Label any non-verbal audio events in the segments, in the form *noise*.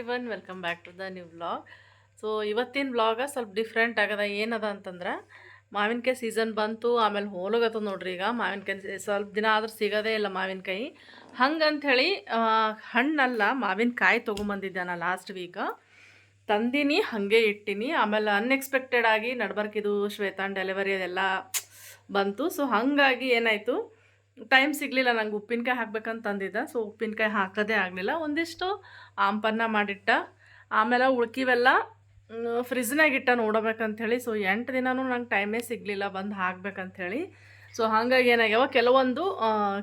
Every welcome back to the new blog so ಇವತ್ತಿನ blog ಸ್ವಲ್ಪ different ಆಗದ. ಏನದ ಅಂತಂದ್ರೆ, ಮಾವಿನಕಾಯಿ ಸೀಸನ್ ಬಂತು, ಆಮೇಲೆ ಹೋಲಗತ್ತದ ನೋಡ್ರಿ ಈಗ. ಮಾವಿನಕಾಯಿ ಸ್ವಲ್ಪ ದಿನ ಆದ್ರೆ ಸಿಗೋದೇ ಇಲ್ಲ ಮಾವಿನಕಾಯಿ. ಹಂಗಂಥೇಳಿ ಹಣ್ಣಲ್ಲ ಮಾವಿನಕಾಯಿ ತೊಗೊಂಬಂದಿದ್ದೆ ನಾನು ಲಾಸ್ಟ್ ವೀಕ್ ತಂದಿನಿ, ಹಾಗೆ ಇಟ್ಟಿನಿ. ಆಮೇಲೆ ಅನ್ಎಕ್ಸ್ಪೆಕ್ಟೆಡ್ ಆಗಿ ನಡ್ಬರ್ಕಿದು ಶ್ವೇತಾನ್ ಡೆಲಿವರಿ ಅದೆಲ್ಲ ಬಂತು. ಸೊ ಹಾಗಾಗಿ ಏನಾಯಿತು ಟೈಮ್ ಸಿಗಲಿಲ್ಲ, ನಂಗೆ ಉಪ್ಪಿನಕಾಯಿ ಹಾಕ್ಬೇಕಂತ ಅಂದಿದ್ದ ಸೊ ಉಪ್ಪಿನಕಾಯಿ ಹಾಕೋದೇ ಆಗಲಿಲ್ಲ. ಒಂದಿಷ್ಟು ಆಂಪನ್ನ ಮಾಡಿಟ್ಟ. ಆಮೇಲೆ ಉಳ್ಕಿವೆಲ್ಲ ಫ್ರಿಜ್ನಾಗ ಇಟ್ಟ ನೋಡಬೇಕಂಥೇಳಿ ಸೊ ಎಂಟು ದಿನವೂ ನಂಗೆ ಟೈಮೇ ಸಿಗಲಿಲ್ಲ ಬಂದು ಹಾಕ್ಬೇಕಂಥೇಳಿ ಸೊ ಹಾಗಾಗಿ ಏನಾಗ್ಯಾವ? ಕೆಲವೊಂದು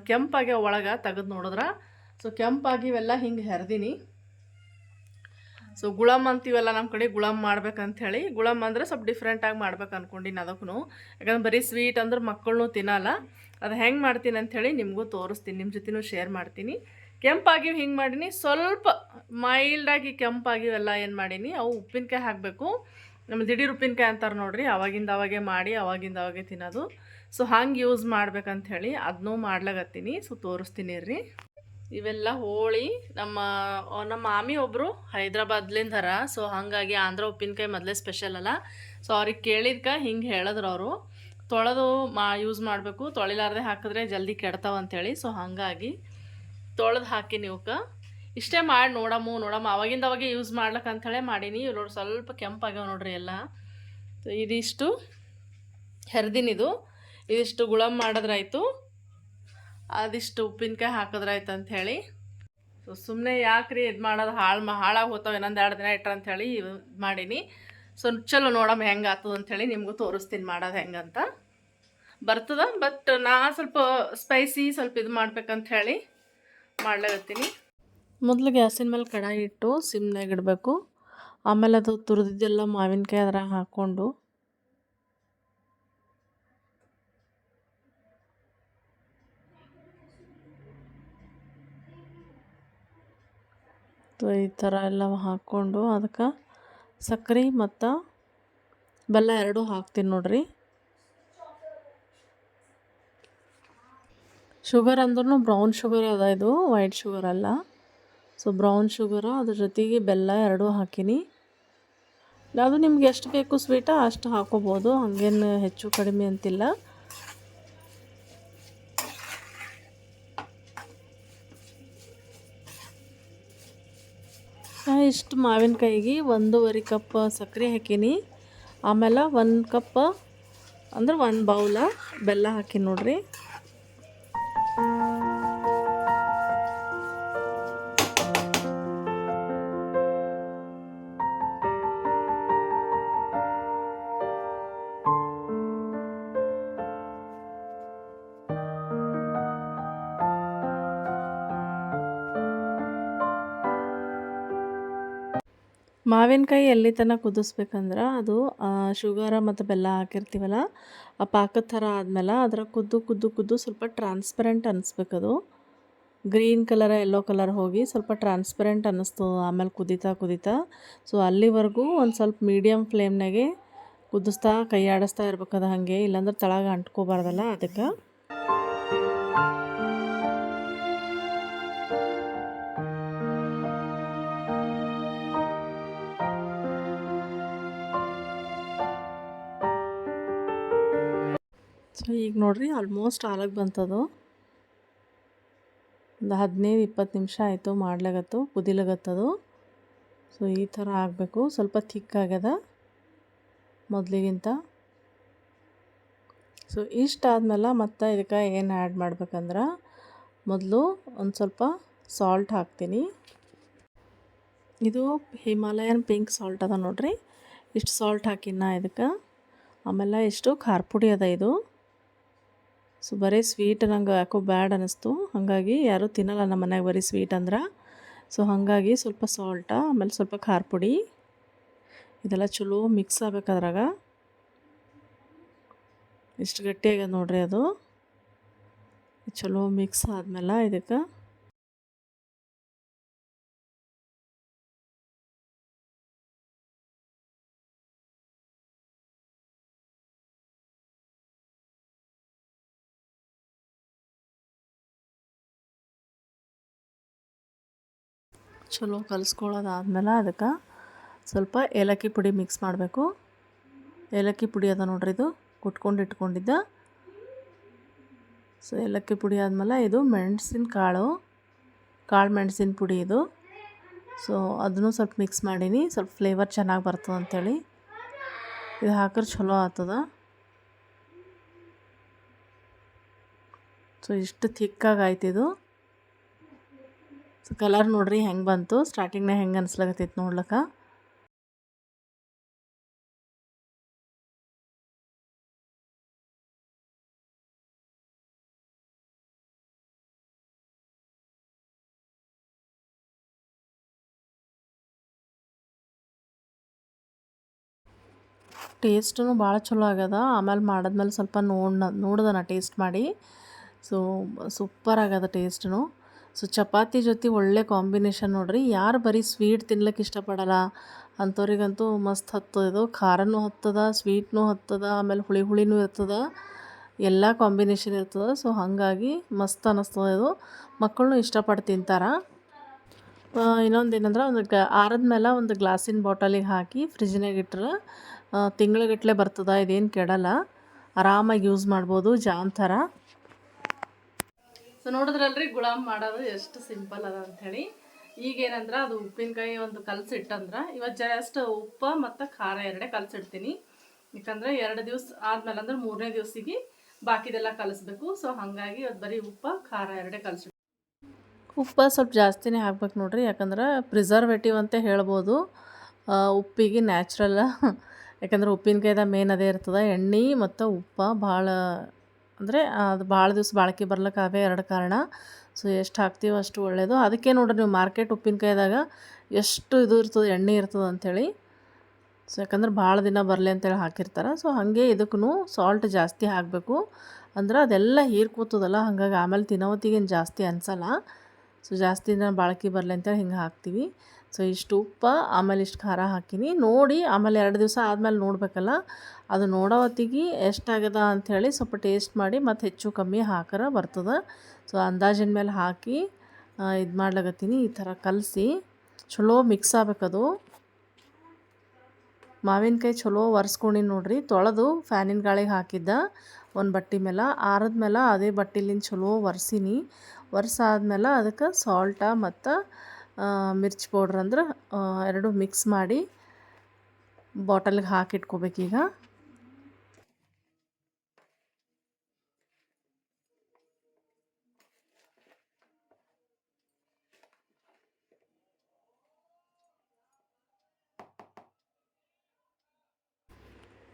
ಕೆಂಪಾಗ್ಯಾವ ಒಳಗೆ ತೆಗೆದು ನೋಡಿದ್ರೆ. ಸೊ ಕೆಂಪಾಗಿವೆಲ್ಲ ಹಿಂಗೆ ಹೆರ್ದೀನಿ. ಸೊ ಗುಳಮ್ ಅಂತೀವಲ್ಲ ನಮ್ಮ ಕಡೆ ಗುಳಮ್ ಮಾಡ್ಬೇಕಂಥೇಳಿ ಗುಳಮ್ ಅಂದರೆ ಸ್ವಲ್ಪ ಡಿಫ್ರೆಂಟಾಗಿ ಮಾಡ್ಬೇಕು ಅಂದ್ಕೊಂಡಿನಿ ಅದಕ್ಕೂ ಯಾಕಂದ್ರೆ ಬರೀ ಸ್ವೀಟ್ ಅಂದ್ರೆ ಮಕ್ಕಳನ್ನೂ ತಿನ್ನಲ್ಲ ಅದು ಹೆಂಗೆ ಮಾಡ್ತೀನಿ ಅಂಥೇಳಿ ನಿಮಗೂ ತೋರಿಸ್ತೀನಿ ನಿಮ್ಮ ಜೊತೆನೂ ಶೇರ್ ಮಾಡ್ತೀನಿ. ಕೆಂಪಾಗಿ ಹಿಂಗೆ ಮಾಡೀನಿ. ಸ್ವಲ್ಪ ಮೈಲ್ಡಾಗಿ ಕೆಂಪಾಗಿವೆಲ್ಲ ಏನು ಮಾಡೀನಿ. ಅವು ಉಪ್ಪಿನಕಾಯಿ ಹಾಕಬೇಕು. ನಮ್ಮ ದಿಢೀರ್ ಉಪ್ಪಿನಕಾಯಿ ಅಂತಾರೆ ನೋಡ್ರಿ, ಅವಾಗಿಂದ ಅವಾಗೆ ಮಾಡಿ, ಅವಾಗಿಂದ ಅವಾಗೆ ತಿನ್ನೋದು. ಸೊ ಹಂಗೆ ಯೂಸ್ ಮಾಡ್ಬೇಕಂಥೇಳಿ ಅದನ್ನೂ ಮಾಡ್ಲಾಗತ್ತೀನಿ ಸೊ ತೋರಿಸ್ತೀನಿ ರೀ ಇವೆಲ್ಲ ಹೋಳಿ ನಮ್ಮ ನಮ್ಮ ಮಾಮಿ ಒಬ್ಬರು ಹೈದ್ರಾಬಾದ್ಲಿಂದರ. ಸೊ ಹಾಗಾಗಿ ಆಂಧ್ರ ಉಪ್ಪಿನಕಾಯಿ ಮೊದಲೇ ಸ್ಪೆಷಲ್ ಅಲ್ಲ. ಸೊ ಅವ್ರಿಗೆ ಕೇಳಿದ್ಕ ಹಿಂಗೆ ಹೇಳಿದ್ರು ಅವರು. ತೊಳೆದು ಮಾ ಯೂಸ್ ಮಾಡಬೇಕು. ತೊಳಿಲಾರ್ದೆ ಹಾಕಿದ್ರೆ ಜಲ್ದಿ ಕೆಡ್ತಾವ ಅಂತೇಳಿ. ಸೊ ಹಾಗಾಗಿ ತೊಳೆದು ಹಾಕಿ ನೀವಕ್ಕ ಇಷ್ಟೇ ಮಾಡಿ, ನೋಡಮ್ಮು, ನೋಡಮ್ಮ, ಅವಾಗಿಂದ ಅವಾಗೆ ಯೂಸ್ ಮಾಡ್ಲಕ್ಕ ಅಂಥೇಳಿ ಮಾಡೀನಿ. ಇವ್ರು ನೋಡಿ ಸ್ವಲ್ಪ ಕೆಂಪಾಗ್ಯಾವ ನೋಡ್ರಿ ಎಲ್ಲ. ಇದಿಷ್ಟು ಹೆರ್ದಿನಿದು. ಇದಿಷ್ಟು ಗುಳಮ್ ಮಾಡಿದ್ರಾಯ್ತು. ಅದಿಷ್ಟು ಉಪ್ಪಿನಕಾಯಿ ಹಾಕಿದ್ರಾಯ್ತು ಅಂಥೇಳಿ ಸೊ ಸುಮ್ಮನೆ ಯಾಕ್ರಿ ಇದು ಮಾಡೋದು ಹಾಳು ಹಾಳಾಗಿ ಹೋಗ್ತಾವೆ ಇನ್ನೊಂದು ಎರಡು ದಿನ ಇಟ್ರ ಅಂಥೇಳಿ ಮಾಡೀನಿ. ಸೊ ಚಲೋ ನೋಡಮ್ಮ ಹೆಂಗೆ ಆಗ್ತದೆ ಅಂಥೇಳಿ ನಿಮಗೂ ತೋರಿಸ್ತೀನಿ ಮಾಡೋದು ಹೆಂಗಂತ. ಬರ್ತದ ಬಟ್ ನಾ ಸ್ವಲ್ಪ ಸ್ಪೈಸಿ ಸ್ವಲ್ಪ ಇದು ಮಾಡ್ಬೇಕಂತ ಹೇಳಿ ಮಾಡ್ಲಾಗತ್ತೀನಿ ಮೊದಲು ಗ್ಯಾಸಿನ ಮೇಲೆ ಕಡಾಯಿ ಇಟ್ಟು ಸಿಮ್ನಾಗ ಇಡಬೇಕು. ಆಮೇಲೆ ಅದು ತುರಿದಿದ್ದೆಲ್ಲ ಮಾವಿನಕಾಯಿ ಅದ್ರಾಗ ಹಾಕ್ಕೊಂಡು. ಈ ಥರ ಎಲ್ಲ ಹಾಕ್ಕೊಂಡು ಅದಕ್ಕೆ ಸಕ್ಕರೆ ಮತ್ತು ಬೆಲ್ಲ ಎರಡೂ ಹಾಕ್ತೀನಿ ನೋಡ್ರಿ. ಶುಗರ್ ಅಂದ್ರೂ ಬ್ರೌನ್ ಶುಗರ್ ಅದ ಇದು, ವೈಟ್ ಶುಗರ್ ಅಲ್ಲ. ಸೊ ಬ್ರೌನ್ ಶುಗರ ಅದ್ರ ಜೊತೆಗೆ ಬೆಲ್ಲ ಎರಡೂ ಹಾಕೀನಿ. ಅದು ನಿಮ್ಗೆ ಎಷ್ಟು ಬೇಕು ಸ್ವೀಟ ಅಷ್ಟು ಹಾಕೋಬೋದು, ಹಂಗೇನು ಹೆಚ್ಚು ಕಡಿಮೆ ಅಂತಿಲ್ಲ. ಇಷ್ಟು ಮಾವಿನಕಾಯಿಗೆ ಒಂದೂವರೆ ಕಪ್ ಸಕ್ಕರೆ ಹಾಕೀನಿ. ಆಮೇಲೆ ಒಂದು ಕಪ್ ಅಂದ್ರೆ ಒಂದು ಬೌಲ ಬೆಲ್ಲ ಹಾಕೀನಿ ನೋಡ್ರಿ. ಮಾವಿನಕಾಯಿ ಎಲ್ಲಿ ತನಕ ಕುದಿಸ್ಬೇಕಂದ್ರೆ ಅದು ಶುಗರ ಮತ್ತು ಬೆಲ್ಲ ಹಾಕಿರ್ತೀವಲ್ಲ, ಆ ಪಾಕದ ಥರ ಆದಮೇಲೆ ಅದರ ಕುದ್ದು ಕುದ್ದು ಕುದ್ದು ಸ್ವಲ್ಪ ಟ್ರಾನ್ಸ್ಪರೆಂಟ್ ಅನ್ನಿಸ್ಬೇಕದು ಗ್ರೀನ್ ಕಲರ ಎಲ್ಲೋ ಕಲರ್ ಹೋಗಿ ಸ್ವಲ್ಪ ಟ್ರಾನ್ಸ್ಪರೆಂಟ್ ಅನ್ನಿಸ್ತು ಆಮೇಲೆ ಕುದೀತಾ ಕುದೀತಾ. ಸೊ ಅಲ್ಲಿವರೆಗೂ ಒಂದು ಸ್ವಲ್ಪ ಮೀಡಿಯಮ್ ಫ್ಲೇಮ್ನಾಗೆ ಕುದಿಸ್ತಾ ಕೈ ಆಡಿಸ್ತಾ ಇರ್ಬೇಕದ ಹಾಗೆ, ಇಲ್ಲಾಂದ್ರೆ ತಳಗೆ ಅಂಟ್ಕೋಬಾರ್ದಲ್ಲ ಅದಕ್ಕೆ. ಸೊ ಈಗ ನೋಡ್ರಿ ಆಲ್ಮೋಸ್ಟ್ ಆಲಗೆ ಬಂತದು. ಒಂದು ಹದಿನೈದು ಇಪ್ಪತ್ತು ನಿಮಿಷ ಆಯಿತು ಮಾಡ್ಲಾಗತ್ತು, ಕುದಿಲಾಗತ್ತದು. ಸೊ ಈ ಥರ ಆಗಬೇಕು. ಸ್ವಲ್ಪ ಥಿಕ್ ಆಗ್ಯದ ಮೊದಲಿಗಿಂತ. ಸೊ ಇಷ್ಟ ಆದ್ಮೇಲೆ ಮತ್ತೆ ಇದಕ್ಕೆ ಏನು ಆ್ಯಡ್ ಮಾಡ್ಬೇಕಂದ್ರೆ ಮೊದಲು ಒಂದು ಸ್ವಲ್ಪ ಸಾಲ್ಟ್ ಹಾಕ್ತೀನಿ. ಇದು ಹಿಮಾಲಯನ್ ಪಿಂಕ್ ಸಾಲ್ಟ್ ಅದ ನೋಡ್ರಿ. ಇಷ್ಟು ಸಾಲ್ಟ್ ಹಾಕಿನ ಇದಕ್ಕೆ. ಆಮೇಲೆ ಇಷ್ಟು ಖಾರ ಪುಡಿ ಅದ ಇದು. ಸೊ ಬರೀ ಸ್ವೀಟ್ ನಂಗೆ ಯಾಕೋ ಬ್ಯಾಡ್ ಅನ್ನಿಸ್ತು ಹಾಗಾಗಿ ಯಾರೂ ತಿನ್ನಲ್ಲ ನಮ್ಮ ಮನೆಯಾಗ ಬರೀ ಸ್ವೀಟ್ ಅಂದ್ರೆ. ಸೊ ಹಾಗಾಗಿ ಸ್ವಲ್ಪ ಸಾಲ್ಟ ಆಮೇಲೆ ಸ್ವಲ್ಪ ಖಾರ ಪುಡಿ. ಇದೆಲ್ಲ ಚಲೋ ಮಿಕ್ಸ್ ಆಗಬೇಕಾದ್ರಾಗ ಇಷ್ಟು ಗಟ್ಟಿಯಾಗ್ಯದ ನೋಡ್ರಿ ಅದು. ಚಲೋ ಮಿಕ್ಸ್ ಆದ್ಮೇಲೆ ಇದಕ್ಕೆ ಚಲೋ ಕಲಿಸ್ಕೊಳ್ಳೋದಾದ್ಮೇಲೆ ಅದಕ್ಕೆ ಸ್ವಲ್ಪ ಏಲಕ್ಕಿ ಪುಡಿ ಮಿಕ್ಸ್ ಮಾಡಬೇಕು. ಏಲಕ್ಕಿ ಪುಡಿ ಅದ ನೋಡ್ರಿ ಇದು, ಕುಟ್ಕೊಂಡು ಇಟ್ಕೊಂಡಿದ್ದ. ಸೊ ಏಲಕ್ಕಿ ಪುಡಿ ಆದಮೇಲೆ ಇದು ಮೆಣಸಿನ ಕಾಳು ಕಾಳು ಮೆಣಸಿನ ಪುಡಿ ಇದು. ಸೊ ಅದನ್ನು ಸ್ವಲ್ಪ ಮಿಕ್ಸ್ ಮಾಡೀನಿ, ಸ್ವಲ್ಪ ಫ್ಲೇವರ್ ಚೆನ್ನಾಗಿ ಬರ್ತದೆ ಅಂಥೇಳಿ ಇದು ಹಾಕಿದ್ರೆ ಚಲೋ ಆಗ್ತದ. ಸೊ ಇಷ್ಟು ಥಿಕ್ಕಾಗಿ ಆಯ್ತು ಇದು. ಸೊ ಕಲರ್ ನೋಡ್ರಿ ಹೆಂಗೆ ಬಂತು? ಸ್ಟಾರ್ಟಿಂಗ್ನಾಗ ಹೆಂಗೆ ಅನ್ಸ್ಲಾಗತ್ತೈತೆ ನೋಡ್ಲಕ್ಕ? ಟೇಸ್ಟೂ ಭಾಳ ಚಲೋ ಆಗ್ಯದ. ಆಮೇಲೆ ಮಾಡಿದ್ಮೇಲೆ ಸ್ವಲ್ಪ ನೋಡ ನೋಡ್ದೆ ನಾ ಟೇಸ್ಟ್ ಮಾಡಿ. ಸೊ ಸೂಪರ್ ಆಗ್ಯದ ಟೇಸ್ಟೂ ಸೊ ಚಪಾತಿ ಜೊತೆ ಒಳ್ಳೆ ಕಾಂಬಿನೇಷನ್ ನೋಡ್ರಿ. ಯಾರು ಬರೀ ಸ್ವೀಟ್ ತಿನ್ಲಿಕ್ಕೆ ಇಷ್ಟಪಡಲ್ಲ. ಅಂಥವ್ರಿಗಂತೂ ಮಸ್ತ್ ಹತ್ತದ ಖಾರನೂ ಹತ್ತದ ಸ್ವೀಟ್ನೂ ಹತ್ತದ, ಆಮೇಲೆ ಹುಳಿ ಹುಳಿನೂ ಇರ್ತದ. ಎಲ್ಲ ಕಾಂಬಿನೇಷನ್ ಇರ್ತದೆ. ಸೊ ಹಾಗಾಗಿ ಮಸ್ತ್ ಅನ್ನಿಸ್ತದೆ ಇದು. ಮಕ್ಕಳನ್ನೂ ಇಷ್ಟಪಟ್ಟು ತಿಂತಾರೆ. ಇನ್ನೊಂದು ಏನಂದ್ರೆ ಒಂದು ಗ, ಆರದ ಮೇಲೆ ಒಂದು ಗ್ಲಾಸಿನ ಬಾಟಲಿಗೆ ಹಾಕಿ ಫ್ರಿಜ್ನಾಗ ಇಟ್ಟರೆ ತಿಂಗ್ಳುಗಟ್ಟಲೆ ಬರ್ತದೆ. ಇದೇನು ಕೆಡಲ್ಲ. ಆರಾಮಾಗಿ ಯೂಸ್ ಮಾಡ್ಬೋದು ಜಾಮ್ ಥರ ಸೊ ನೋಡಿದ್ರಲ್ರಿ ಗುಲಾಬ್ ಮಾಡೋದು ಎಷ್ಟು ಸಿಂಪಲ್ ಅದ ಅಂಥೇಳಿ ಈಗೇನಂದ್ರೆ, ಅದು ಉಪ್ಪಿನಕಾಯಿ ಒಂದು ಕಲಸಿಟ್ಟಂದ್ರೆ ಇವತ್ತು ಜಸ್ಟ್ ಉಪ್ಪು ಮತ್ತು ಖಾರ ಎರಡೇ ಕಲಸಿಡ್ತೀನಿ. ಯಾಕಂದ್ರೆ ಎರಡು ದಿವಸ ಆದಮೇಲೆ ಅಂದ್ರೆ ಮೂರನೇ ದಿವಸಿಗೆ ಬಾಕಿದೆಲ್ಲ ಕಲಿಸ್ಬೇಕು. ಸೊ ಹಾಗಾಗಿ ಅದು ಬರೀ ಉಪ್ಪು, ಖಾರ ಎರಡೇ ಕಲಸಿ ಉಪ್ಪು ಸ್ವಲ್ಪ ಜಾಸ್ತಿನೇ ಹಾಕ್ಬೇಕು ನೋಡ್ರಿ, ಯಾಕಂದ್ರೆ ಪ್ರಿಸರ್ವೇಟಿವ್ ಅಂತ ಹೇಳ್ಬೋದು. ಉಪ್ಪಿಗೆ ನ್ಯಾಚುರಲ್ *laughs* ಯಾಕಂದ್ರೆ ಉಪ್ಪಿನಕಾಯ್ದಾಗ ಮೇನ್ ಅದೇ ಇರ್ತದೆ. ಎಣ್ಣೆ ಮತ್ತು ಉಪ್ಪು ಭಾಳ ಅಂದರೆ ಅದು ಭಾಳ ದಿವಸ ಬಾಳಿಕೆ ಬರ್ಲಿಕ್ಕೆ ಅವೇ ಎರಡು ಕಾರಣ. ಸೊ ಎಷ್ಟು ಹಾಕ್ತೀವೋ ಅಷ್ಟು ಒಳ್ಳೆಯದು ಅದಕ್ಕೆ ನೋಡ್ರಿ ನೀವು ಮಾರ್ಕೆಟ್ ಉಪ್ಪಿನಕಾಯಿದಾಗ ಎಷ್ಟು ಇದು ಇರ್ತದೆ, ಎಣ್ಣೆ ಇರ್ತದೆ ಅಂಥೇಳಿ. ಸೊ ಯಾಕಂದ್ರೆ ಭಾಳ ದಿನ ಬರಲಿ ಅಂತೇಳಿ ಹಾಕಿರ್ತಾರೆ. ಸೊ ಹಾಗೆ ಇದಕ್ಕೂ ಸಾಲ್ಟ್ ಜಾಸ್ತಿ ಹಾಕಬೇಕು. ಅಂದ್ರೆ ಅದೆಲ್ಲ ಹೀರ್ಕೋತದಲ್ಲ ಹಾಗಾಗಿ ಆಮೇಲೆ ತಿನ್ನೋತ್ತಿಗೇನು ಜಾಸ್ತಿ ಅನ್ಸಲ್ಲ. ಸೊ ಜಾಸ್ತಿ ದಿನ ಬಾಳಿಕೆ ಬರಲಿ ಅಂತೇಳಿ ಹಿಂಗೆ ಹಾಕ್ತೀವಿ. ಸೊ, ಇಷ್ಟು ಉಪ್ಪು, ಆಮೇಲೆ ಇಷ್ಟು ಖಾರ ಹಾಕೀನಿ. ನೋಡಿ, ಆಮೇಲೆ ಎರಡು ದಿವಸ ಆದಮೇಲೆ ನೋಡಬೇಕಲ್ಲ? ಅದು ನೋಡೋ ಹೊತ್ತಿಗೆ ಎಷ್ಟಾಗ್ಯದ ಅಂಥೇಳಿ ಸ್ವಲ್ಪ ಟೇಸ್ಟ್ ಮಾಡಿ ಮತ್ತು ಹೆಚ್ಚು ಕಮ್ಮಿ ಹಾಕರ ಬರ್ತದೆ. ಸೊ, ಅಂದಾಜಿನ ಮೇಲೆ ಹಾಕಿ ಇದು ಮಾಡ್ಲಾಗತ್ತೀನಿ ಈ ಥರ ಕಲಸಿ ಚಲೋ ಮಿಕ್ಸ್ ಆಗ್ಬೇಕದು. ಮಾವಿನಕಾಯಿ ಚಲೋ ಒರೆಸ್ಕೊಂಡಿನಿ ನೋಡ್ರಿ. ತೊಳೆದು ಫ್ಯಾನಿನ ಗಾಳಿಗೆ ಹಾಕಿದ್ದ ಒಂದು ಬಟ್ಟೆ ಮೇಲೆ. ಆರದ ಮೇಲೆ ಅದೇ ಬಟ್ಟಿಲಿಂದ ಚಲೋ ಒರೆಸೀನಿ. ಒರೆಸಾದ್ಮೇಲೆ ಅದಕ್ಕೆ ಸಾಲ್ಟ ಮತ್ತು ಮಿರ್ಚಿ ಪೌಡ್ರ್ ಅಂದ್ರೆ ಎರಡು ಮಿಕ್ಸ್ ಮಾಡಿ ಬಾಟಲ್ಗೆ ಹಾಕಿಟ್ಕೋಬೇಕೀಗ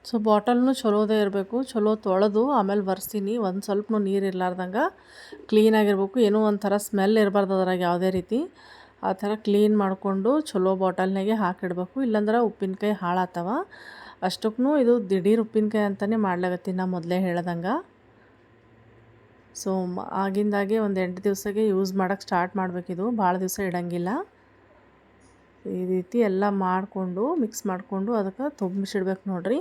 ಸೊ ಬಾಟಲ್ನು ಚಲೋದೇ ಇರಬೇಕು, ಚಲೋ ತೊಳೆದು ಆಮೇಲೆ ಬರ್ಸೀನಿ ಒಂದು ಸ್ವಲ್ಪನೂ ನೀರು ಇರಲಾರ್ದಂಗೆ ಕ್ಲೀನಾಗಿರ್ಬೇಕು ಏನೋ ಒಂಥರ ಸ್ಮೆಲ್ ಇರಬಾರ್ದು ಅದ್ರಾಗ ಯಾವುದೇ ರೀತಿ. ಆ ಥರ ಕ್ಲೀನ್ ಮಾಡಿಕೊಂಡು ಚಲೋ ಬಾಟಲ್ನಾಗೆ ಹಾಕಿಡ್ಬೇಕು. ಇಲ್ಲಾಂದ್ರೆ ಉಪ್ಪಿನಕಾಯಿ ಹಾಳಾತವ ಅಷ್ಟಕ್ಕೂ ಇದು ದಿಢೀರ್ ಉಪ್ಪಿನಕಾಯಿ ಅಂತಲೇ ಮಾಡ್ಲಾಗತ್ತೀನಿ ನಾ ಮೊದಲೇ ಹೇಳ್ದಂಗೆ. ಸೊ ಆಗಿಂದಾಗೆ ಒಂದು ಎಂಟು ದಿವಸಕ್ಕೆ ಯೂಸ್ ಮಾಡೋಕ್ಕೆ ಸ್ಟಾರ್ಟ್ ಮಾಡಬೇಕಿದು ಭಾಳ ದಿವಸ ಇಡಂಗಿಲ್ಲ. ಈ ರೀತಿ ಎಲ್ಲ ಮಾಡಿಕೊಂಡು ಮಿಕ್ಸ್ ಮಾಡಿಕೊಂಡು ಅದಕ್ಕೆ ತುಂಬಿಸಿಡ್ಬೇಕು ನೋಡ್ರಿ.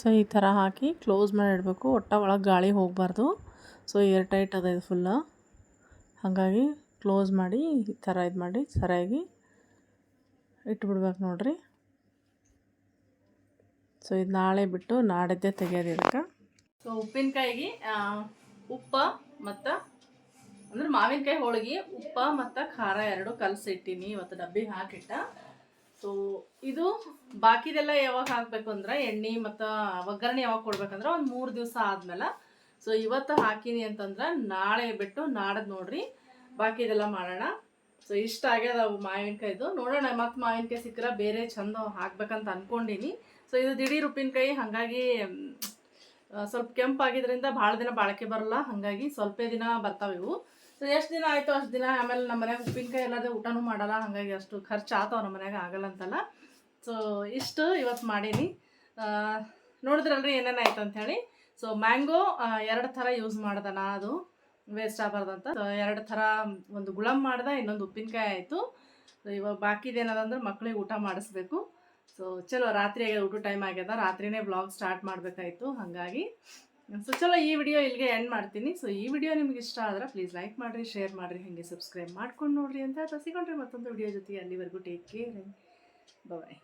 ಸೊ, ಈ ಥರ ಹಾಕಿ ಕ್ಲೋಸ್ ಮಾಡಿ ಇಡಬೇಕು. ಒಟ್ಟ ಒಳಗೆ ಗಾಳಿ ಹೋಗಬಾರ್ದು. ಸೊ ಏರ್ ಟೈಟ್ ಅದ ಇದು ಫುಲ್ಲ ಹಾಗಾಗಿ ಕ್ಲೋಸ್ ಮಾಡಿ ಈ ಥರ ಇದು ಮಾಡಿ ಸರಿಯಾಗಿ ಇಟ್ಬಿಡ್ಬೇಕು ನೋಡ್ರಿ. ಸೊ, ಇದು ನಾಳೆ ಬಿಟ್ಟು ನಾಡಿದ್ದೇ ತೆಗಿಯೋದು ಇದಕ್ಕೆ. ಸೊ, ಉಪ್ಪಿನಕಾಯಿಗೆ ಉಪ್ಪ ಮತ್ತು ಅಂದ್ರೆ ಮಾವಿನಕಾಯಿ ಹೋಳಿಗೆ, ಉಪ್ಪ ಮತ್ತು ಖಾರ ಎರಡು ಕಲಸಿಟ್ಟಿನಿ. ಇವತ್ತು ಡಬ್ಬಿಗೆ ಹಾಕಿಟ್ಟ. ಸೊ ಇದು ಬಾಕಿದೆಲ್ಲ ಯಾವಾಗ ಹಾಕಬೇಕು ಅಂದ್ರೆ ಎಣ್ಣೆ ಮತ್ತು ಒಗ್ಗರಣೆ ಯಾವಾಗ ಕೊಡ್ಬೇಕಂದ್ರೆ ಒಂದು ಮೂರು ದಿವಸ ಆದ್ಮೇಲೆ. ಸೊ ಇವತ್ತು ಹಾಕಿನಿ ಅಂತಂದ್ರೆ ನಾಳೆ ಬಿಟ್ಟು ನಾಡದ್ ನೋಡ್ರಿ. ಬಾಕಿದೆಲ್ಲ ಮಾಡೋಣ. ಸೊ ಇಷ್ಟ ಆಗ್ಯದ ಮಾವಿನಕಾಯ್ದು. ನೋಡೋಣ ಮತ್ತೆ ಮಾವಿನಕಾಯಿ ಸಿಕ್ಕರೆ ಬೇರೆ ಚಂದ ಹಾಕ್ಬೇಕಂತ ಅನ್ಕೊಂಡಿನಿ. ಸೊ ಇದು ದಿಢೀರ್ ಉಪ್ಪಿನಕಾಯಿ. ಹಾಗಾಗಿ ಸ್ವಲ್ಪ ಕೆಂಪಾಗಿದ್ರಿಂದ ಭಾಳ ದಿನ ಬಾಳಕೆ ಬರಲ್ಲ. ಹಾಗಾಗಿ ಸ್ವಲ್ಪ ದಿನ ಬರ್ತಾವೆ ಇವು. ಸೊ ಎಷ್ಟು ದಿನ ಆಯಿತು? ಅಷ್ಟು ದಿನ ಆಮೇಲೆ ನಮ್ಮ ಮನ್ಯಾಗ ಉಪ್ಪಿನಕಾಯಿ ಇಲ್ಲದೆ ಊಟನೂ ಮಾಡಲ್ಲ. ಹಾಗಾಗಿ ಅಷ್ಟು ಖರ್ಚು ಆತಾವ ನಮ್ಮ ಮನ್ಯಾಗ ಆಗಲ್ಲ ಅಂತಲ್ಲ. ಸೊ ಇಷ್ಟು ಇವತ್ತು ಮಾಡೀನಿ. ನೋಡಿದ್ರಲ್ರಿ ಏನೇನು ಆಯ್ತು ಅಂಥೇಳಿ ಸೊ ಮ್ಯಾಂಗೋ ಎರಡು ಥರ ಯೂಸ್ ಮಾಡ್ದೆ ನಾ ಅದು ವೇಸ್ಟ್ ಆಗಬಾರ್ದಂತ ಎರಡು ಥರ ಒಂದು ಗುಳಂ ಮಾಡ್ದೆ, ಇನ್ನೊಂದು ಉಪ್ಪಿನಕಾಯಿ ಆಯಿತು. ಸೊ ಇವಾಗ ಬಾಕಿದೇನದಂದ್ರೆ ಮಕ್ಕಳಿಗೆ ಊಟ ಮಾಡಿಸ್ಬೇಕು. ಸೊ ಚಲೋ, ರಾತ್ರಿ ಊಟ ಟೈಮ್ ಆಗ್ಯದ ರಾತ್ರಿನೇ ಬ್ಲಾಗ್ ಸ್ಟಾರ್ಟ್ ಮಾಡಬೇಕಾಯ್ತು. ಹಾಗಾಗಿ ಸೊ ಚಲೋ ಈ ವಿಡಿಯೋ ಇಲ್ಲಿಗೆ ಎಂಡ್ ಮಾಡ್ತೀನಿ. ಸೊ ಈ ವಿಡಿಯೋ ನಿಮ್ಗೆ ಇಷ್ಟ ಆದ್ರೆ ಪ್ಲೀಸ್ ಲೈಕ್ ಮಾಡಿರಿ ಶೇರ್ ಮಾಡಿರಿ, ಹಾಗೆ ಸಬ್ಸ್ಕ್ರೈಬ್ ಮಾಡ್ಕೊಂಡು ನೋಡಿರಿ ಅಂತ ಸಿಗೊಂಡ್ರಿ ಮತ್ತೊಂದು ವಿಡಿಯೋ ಜೊತೆಗೆ ಅಲ್ಲಿವರೆಗೂ ಟೇಕ್ ಕೇರ್ ಬಾಯ್